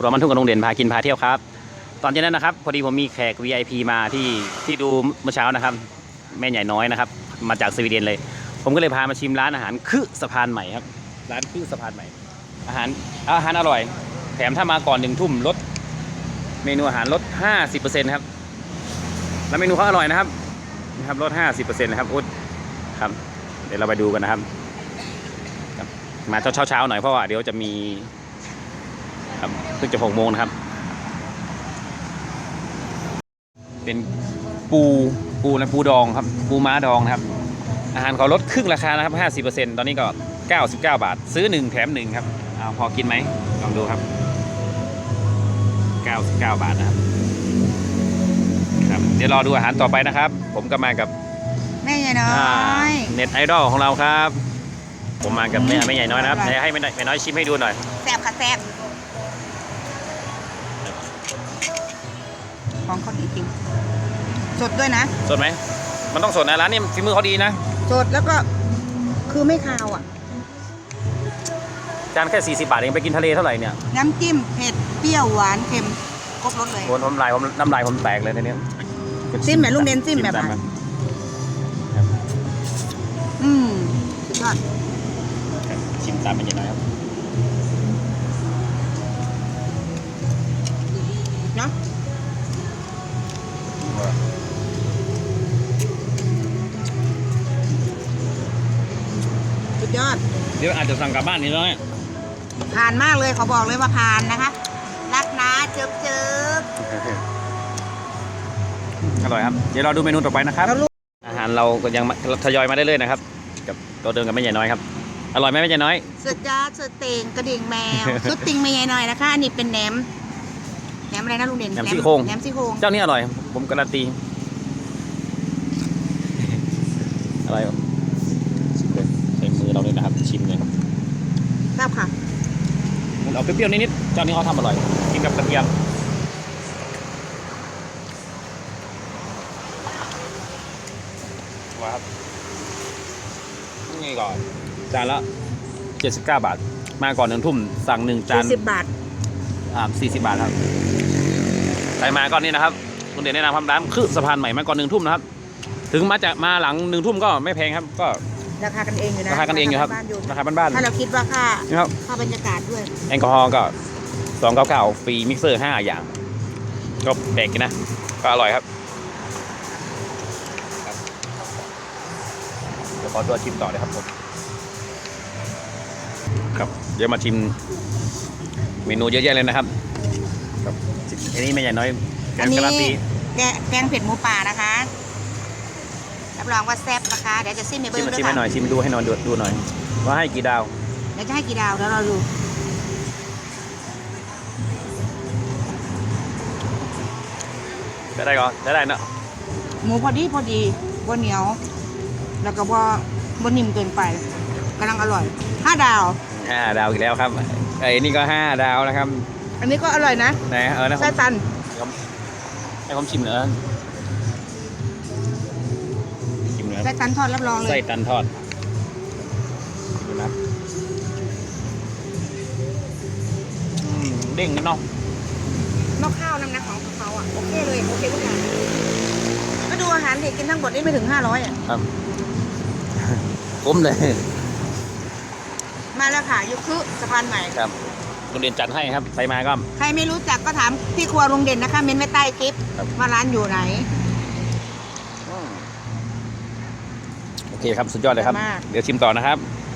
รวมมันทุ่งกับโรงเด่นพากินพาเที่ยวครับ ตอนเย็นนั้นนะครับ พอดีผมมีแขก VIP มาที่ที่ดูเมื่อเช้านะครับ แม่ใหญ่น้อยนะครับ มาจากสวีเดนเลย ผมก็เลยพามาชิมร้านอาหารคือสะพานใหม่ครับ ร้านคือสะพานใหม่ อาหารอาหารอร่อย แถมถ้ามาก่อนหนึ่งทุ่มลด เมนูอาหารลด 50%ครับ แล้วเมนูเขาอร่อยนะครับนะครับลด 50%นะครับอุดครับ เดี๋ยวเราไปดูกันนะครับครับมาเช้าเช้าๆหน่อยเพราะว่าเดี๋ยวจะมี ครับเพิ่งจะหกโมงนะครับ เป็นปูปูและปูดองครับ ปูม้าดองนะครับ อาหารเขาลดครึ่งราคานะครับ 50%ตอนนี้ก็ 99 บาท ซื้อ 1 แถม 1 ครับเอาพอกินไหมลองดูครับ 99 บาทนะครับครับ เดี๋ยวรอดูอาหารต่อไปนะครับ ผมก็มากับแม่ใหญ่น้ออ่ายเน็ตไอดอลของเราครับ ผมมากับแม่แม่ใหญ่น้อยนะครับอร่อยเดี๋ยวให้แม่แม่น้อยชิมให้ดูหน่อย แซ่บค่ะแซ่บ ของเขาดีจริง สดด้วยนะ สดไหม มันต้องสดนะร้านนี้ฝีมือเขาดีนะ สดแล้วก็คือไม่คาวอะ จานแค่ 40 บาทเองไปกินทะเลเท่าไหร่เนี่ย น้ำจิ้มเผ็ดเปรี้ยวหวานเค็มครบรสเลย โดนน้ำลายผมน้ำลายผมแตกเลยทีนี้จิ้มแบบลุงเด่นจิ้มแบบตาไหนครับอืมสุดยอดครับชิมตามเป็นยังไงครับ เดี๋ยวอาจจะสั่งกลับบ้านนิดหน้อยผ่านมากเลยเขาบอกเลยว่าผ่านนะคะ รักนะเจิบเจิบอร่อยครับ เดี๋ยวเราดูเมนูต่อไปนะครับแล้วลูกอาหารเราก็ยังมาทยอยมาได้เลยๆนะครับ กับตัวเดิมกับแม่ใหญ่น้อยครับ อร่อยไหมแม่ใหญ่น้อยสุดยอดสุดเต่งกระดิ่งแมวสุดติงไม่ใหญ่หน่อยนะคะ อันนี้เป็นแหนมแหนมอะไรนะลุงเด่นแหนมซี่โครงแหนมซี่โครงเจ้านี้อร่อย ผมการันตีอร่อยครับชิมเลยใช้มือเราเลยนะครับ ชิมเลยครับ ทราบค่ะ มันเอาเปรี้ยวๆนิดๆเจ้านี้เขาทำอร่อยกินกับกระเทียมว้าวครับนี่ก่อนจานละ79 บาท มาก่อนหนึ่งทุ่มสั่งหนึ่งจาน40บาทอ่า40 บาทครับใครมาก่อนนี่นะครับคุณเด่นแนะนำครับร้านคือสะพานใหม่มาก่อนหนึ่งทุ่มนะครับ ถึงมาจะมาหลังหนึ่งทุ่มก็ไม่แพงครับก็ ราคากันเองอยู่นะราคากันเองอยู่ครับานอยู่ราคาบ้านถ้าเราคิดว่าค่าๆนี่ครับ ค่าบรรยากาศด้วยแอลกอฮอล์ก็สองเก้าเก้าฟรีมิกเซอร์ห้าอย่าง ก็แปลกดีนะ ก็อร่อยครับครับเดี๋ยวขอตัวชิมต่อเลยครับผมครับเดี๋ยวมาชิมเมนูเยอะแยะเลยนะครับครับอันนี้ไม่ใหญ่น้อยแกอันงนี้กะหล่ำปีแกแกงเผ็ดหมูป่านะคะ รับรองว่าแซ่บนะคะเดี๋ยวจะซิมในเบิ้ชิงมด้วชิยมให้ค่ะหน่อยชิมดูให้หน่อยดูดูหน่อย ว่าให้กี่ดาวเดี๋ยวจะให้กี่ดาวเดี๋ยวเราดูได้ได้ก่อนได้ได้เนอะหมูพอดีพอดีบ่เหนียว แล้วก็บ่บ่นิ่มเกินไปกำลังอร่อยห้าดาว ห้าดาวอีกแล้วครับไอ้นี่ก็ห้าดาวนะครับอันนี้ก็อร่อยนะไหนเออนะผไส้มตันให้ผมชิมหน่อย นะชิมหน่อยไส้ตันทอดรับรองเลไส้ยตันทอดดูนะอืมเด้งนิดเนาะนอกข้าวน้ำหนักของเขาอะโอเคเลยโอเคทุกอย่างก็ดูอาหารเด็กกินทั้งหมดนี่ไม่ถึง500อะครับคุ้มเลยมาแล้วค่ะยุคุสะพานใหม่ ครับโรงเรียนจัดให้ครับไปมาก็ ใครไม่รู้จักก็ถามที่ครัวลุงเด่นนะคะ เม้นไว้ใต้คลิปครับ ว่าร้านอยู่ไหน โอเคครับ สุดยอดเลยครับ มาก เดี๋ยวชิมต่อนะครับค